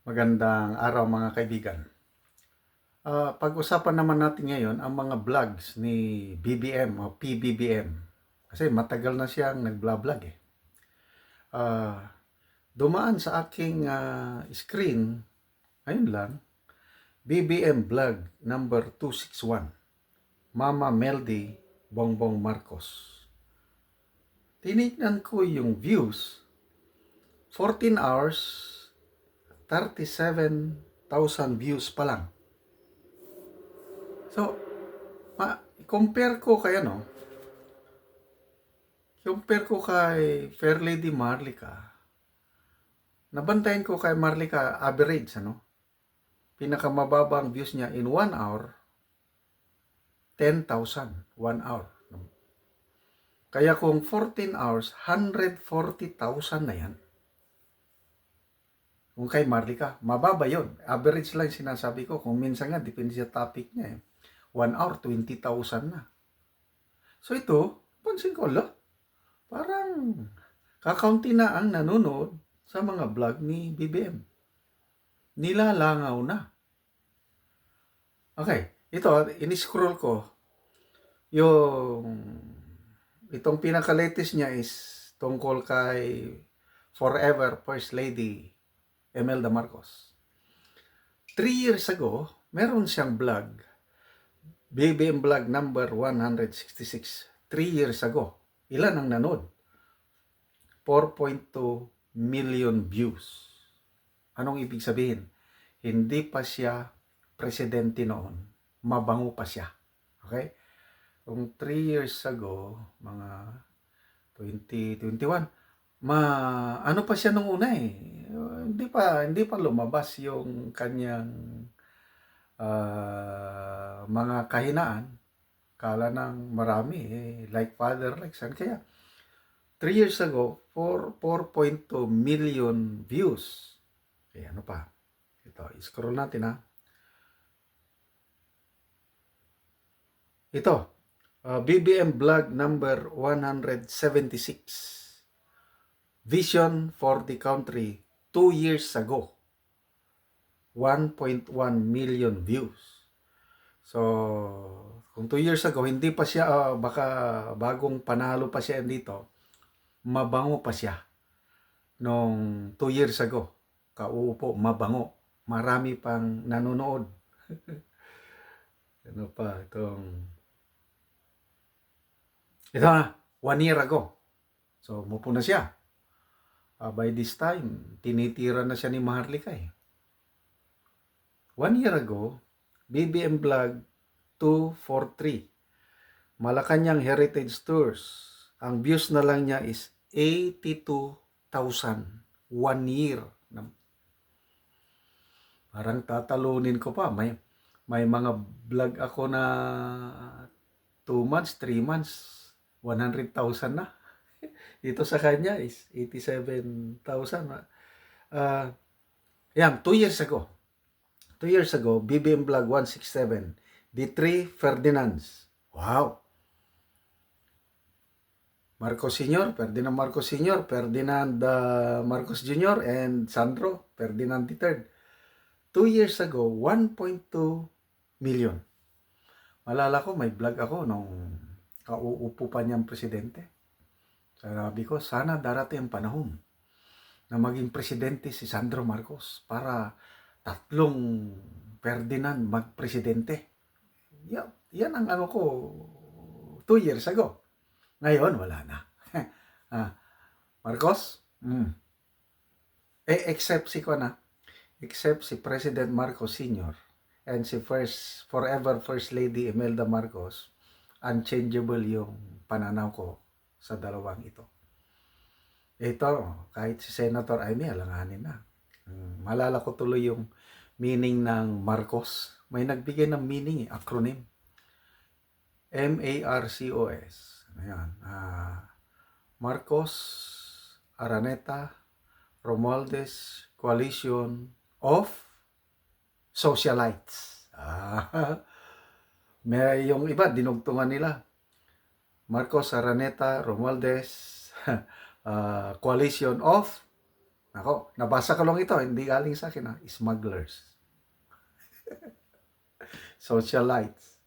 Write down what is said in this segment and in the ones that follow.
Magandang araw mga kaibigan. Ah, pag-usapan naman natin ngayon ang mga vlogs ni BBM o PBBM. Kasi matagal na siyang nag-vlog eh. Ah, dumaan sa aking ah, screen, ayun lang, BBM vlog number 261. Mama Meldy Bongbong Marcos. Tinignan ko yung views. 14 hours 37,000 views pa lang. So, ma compare ko kay ano, compare ko kay Fair Lady Marlica. Nabantayan ko kay Marlica average, ano? Pinakamababang views niya in 1 hour, 10,000, 1 hour. Kaya kung 14 hours, 140,000 na yan. Kung kay Marlica, mababa yon. Average lang sinasabi ko. Kung minsan nga, depende sa topic niya eh. 1 hour, 20,000 na. So ito, pansin ko, la, parang kakaunti na ang nanonood sa mga vlog ni BBM. Nilalangaw na. Okay, ito, in-scroll ko, yung, itong pinaka-latest niya is tungkol kay Forever First Lady Imelda Marcos. Three years ago, meron siyang vlog, BBM vlog number 166. Three years ago. Ilan ang nanood? 4.2 million views. Anong ibig sabihin? Hindi pa siya presidente noon. Mabango pa siya. Okay? Kung 3 years ago, mga 2021, ma ano pa siya nung una eh. Hindi pa hindi pa lumabas yung kanyang ah, mga kahinaan. Kala ng marami eh, like father, like son. Kaya 3 years ago, 4 4.2 million views. Kaya ano pa? Ito, scroll natin ha. Ito, uh, BBM vlog number 176. Vision for the country 2 years ago. 1.1 million views. So, kung 2 years ago, hindi pa siya, ah, baka bagong panalo pa siya dito, mabango pa siya. Nung 2 years ago, kauupo, mabango. Marami pang nanonood. ano pa, itong... Ito na, one year ago. So, mupo na siya. Ah, by this time, tinitira na siya ni Maharlika eh. One year ago, BBM Vlog 243. Malacanang Heritage Tours. Ang views na lang niya is 82,000. One year. Parang tatalunin ko pa. May, may mga vlog ako na 2 months, 3 months, 100,000 na. Dito sa kanya is 87,000. Uh, yan, 2 years ago. 2 years ago, BBM Vlog 167, The Three Ferdinands. Wow! Marcos Sr., Ferdinand Marcos Sr., Ferdinand uh, Marcos Jr., and Sandro Ferdinand III. 2 years ago, 1.2 million. Malala ko, may vlog ako nung kauupo pa niyang presidente. Sabi ko, sana darating ang panahon na maging presidente si Sandro Marcos para tatlong Ferdinand magpresidente. Yan, yan ang ano ko two years ago. Ngayon, wala na. ah, Marcos? Mm. Eh, except si ko na, except si President Marcos Sr. and si first, forever First Lady Imelda Marcos, unchangeable yung pananaw ko sa dalawang ito. Ito, kahit si Senator Amy, alanganin na. Hmm, malala ko tuloy yung meaning ng Marcos. May nagbigay ng meaning, eh, acronym. M-A-R-C-O-S. Ayan. Ah, Marcos Araneta Romualdez Coalition of Socialites. Ah, may yung iba, dinugtungan nila. Marcos Araneta Romualdez uh, Coalition of Nako, nabasa ko lang ito, hindi galing sa akin ha, smugglers. Socialites.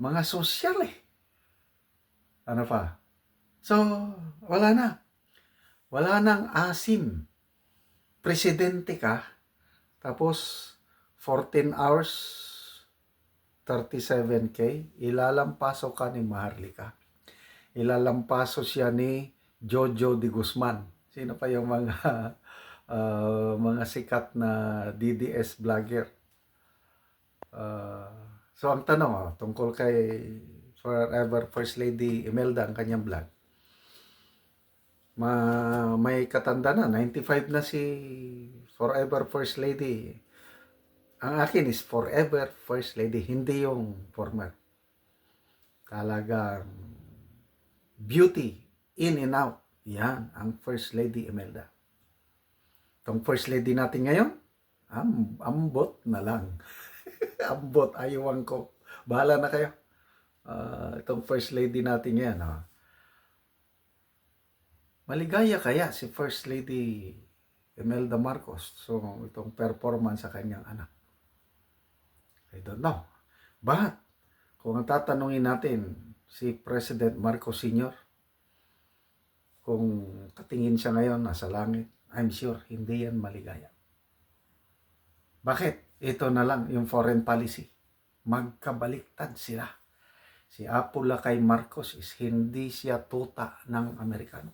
Mga social eh. Ano pa? So, wala na. Wala nang asim. Presidente ka, tapos 14 hours, 37K, ilalampaso ka ni Maharlika. Ilalampaso siya ni Jojo de Guzman. Sino pa yung mga ah, mga sikat na DDS vlogger? Ah, so ang tanong oh, tungkol kay Forever First Lady Imelda ang kanyang vlog. Ma may katanda na 95 na si Forever First Lady. Ang akin is Forever First Lady, hindi yung former. Talagang beauty in and out. Yan ang First Lady Imelda. Itong First Lady natin ngayon, am, ambot na lang. ambot, ayawan ko. Bahala na kayo. Ah, itong First Lady natin ngayon, ha? Maligaya kaya si First Lady Imelda Marcos so itong performance sa kanyang anak. I don't know. But, kung ang tatanungin natin si President Marcos Sr., kung katingin siya ngayon nasa langit, I'm sure hindi yan maligaya. Bakit? Ito na lang yung foreign policy. Magkabaliktad sila. Si Apo Lakay Marcos is hindi siya tuta ng Amerikano.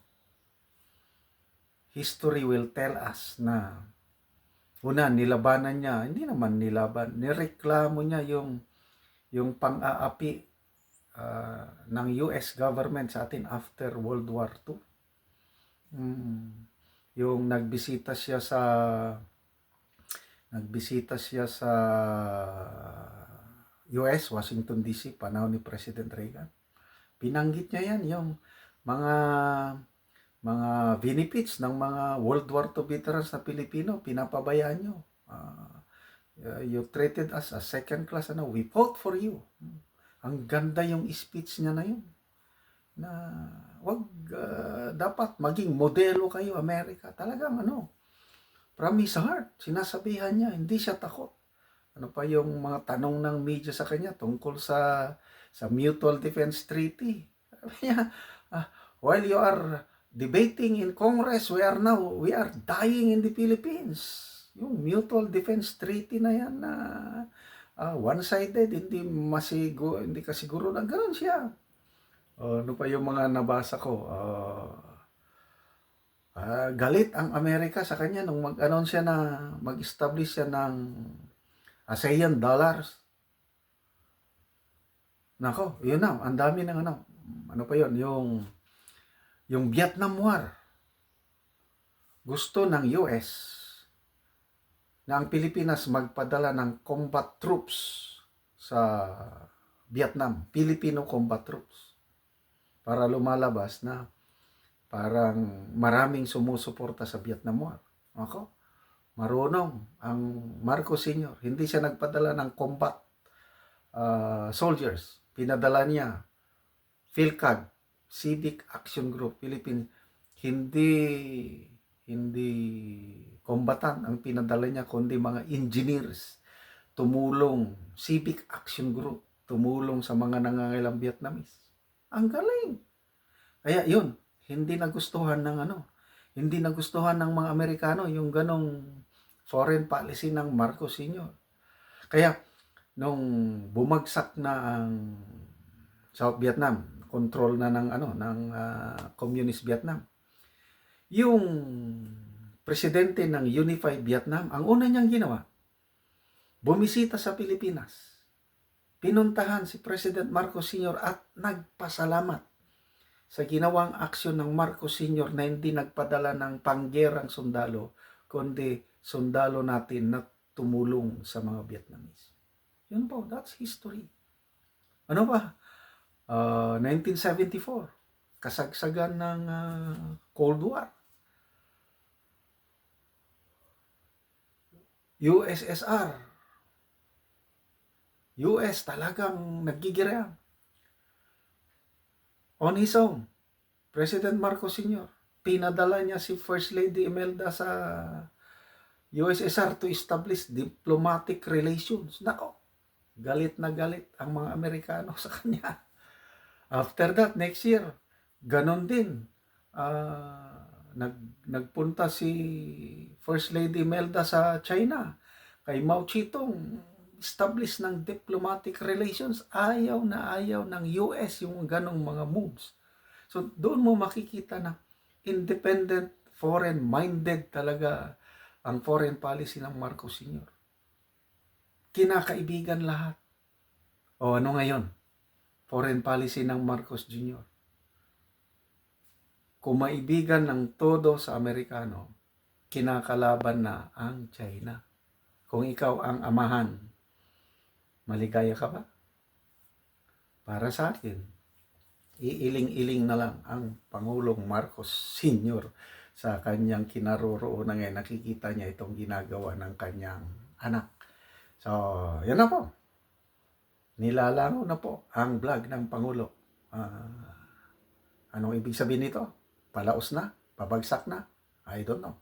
History will tell us na una nilabanan niya, hindi naman nilaban, nireklamo niya yung yung pang-aapi ah, ng US government sa atin after World War II. Mm. Yung nagbisita siya sa nagbisita siya sa US, Washington DC, panahon ni President Reagan. Binanggit niya yan, yung mga mga benefits ng mga World War II veterans na Pilipino, pinapabayaan nyo. Ah, you treated us as second class, ano, we fought for you. Ang ganda yung speech niya na yun. Na wag ah, dapat maging modelo kayo Amerika. Talagang ano, from his heart, sinasabihan niya, hindi siya takot. Ano pa yung mga tanong ng media sa kanya tungkol sa sa Mutual Defense Treaty. Ah, while you are debating in Congress, we are now, we are dying in the Philippines. Yung Mutual Defense Treaty na yan na ah, one-sided, hindi masigo, hindi kasiguro na gano'n siya. Oh, ano pa yung mga nabasa ko? Ah, ah, galit ang Amerika sa kanya nung mag-announce siya na mag-establish siya ng ASEAN dollars. Nako, yun na, ang dami ng ano. Ano pa yun? Yung yung Vietnam War. Gusto ng US na ang Pilipinas magpadala ng combat troops sa Vietnam, Filipino combat troops para lumalabas na parang maraming sumusuporta sa Vietnam War. Ako, marunong ang Marcos Sr. Hindi siya nagpadala ng combat uh, soldiers. Pinadala niya PhilCAG, Civic Action Group Philippines hindi hindi kombatan ang pinadala niya kundi mga engineers tumulong Civic Action Group tumulong sa mga nangangailang Vietnamese ang galing kaya yun hindi nagustuhan ng ano hindi nagustuhan ng mga Amerikano yung ganong foreign policy ng Marcos Sr. Kaya nung bumagsak na ang South Vietnam control na ng ano ng uh, communist Vietnam. Yung presidente ng Unified Vietnam, ang una niyang ginawa, bumisita sa Pilipinas. Pinuntahan si President Marcos Sr. at nagpasalamat sa ginawang aksyon ng Marcos Sr. na hindi nagpadala ng panggerang sundalo, kundi sundalo natin na tumulong sa mga Vietnamese. Yun po, that's history. Ano ba? uh, 1974, kasagsagan ng uh, Cold War. USSR, US talagang naggigirean. On his own, President Marcos Sr. pinadala niya si First Lady Imelda sa USSR to establish diplomatic relations. Nako, galit na galit ang mga Amerikano sa kanya. After that, next year, ganon din. Ah, nag, nagpunta si First Lady Imelda sa China. Kay Mao Zedong, establish ng diplomatic relations. Ayaw na ayaw ng US yung ganong mga moves. So, doon mo makikita na independent, foreign-minded talaga ang foreign policy ng Marcos Sr. Kinakaibigan lahat. O ano ngayon? Foreign policy ng Marcos Jr. Kumaibigan ng todo sa Amerikano, kinakalaban na ang China. Kung ikaw ang amahan, maligaya ka ba? Para sa akin, iiling-iling na lang ang Pangulong Marcos Sr. sa kanyang kinaroroonan ngayon. Nakikita niya itong ginagawa ng kanyang anak. So, yan na po. Nilalango na po ang vlog ng Pangulo. Ah, anong ibig sabihin nito? Palaos na? Pabagsak na? I don't know.